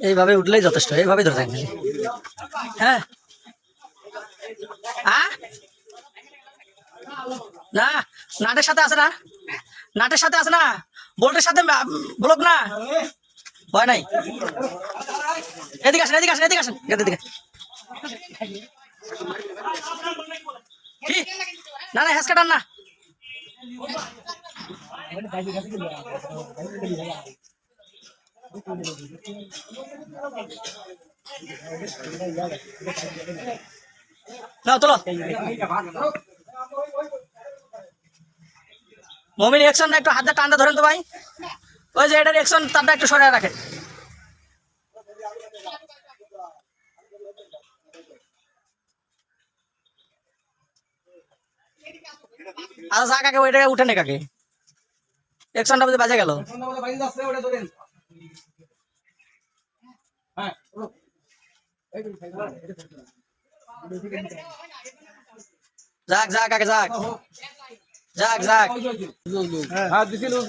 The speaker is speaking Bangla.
এইভাবে উঠলেই যথেষ্ট এইভাবে ধরে থাকবেন হ্যাঁ? না, নাটের সাথে আছে না? নাটের সাথে আছে না? বোল্টের সাথে ব্লক না? ভয় নাই। এদিকে আসেন এদিকে আসেন এদিকে আসেন। গেটের দিকে। না না হেসকে না। তোলো। মমিন অ্যাকশন একটু হাতে টানটা ধরেন তো ভাই। ওই যে এটার অ্যাকশন তারটা একটু সরিয়ে রাখেন। আচ্ছা যা কাকে ওইটাকে উঠে নে কাকে। অ্যাকশনটা বুঝে বাজে গেল। যাক যাক, কাকে যাক। যাক যাক। হ্যাঁ দিছি, লুজ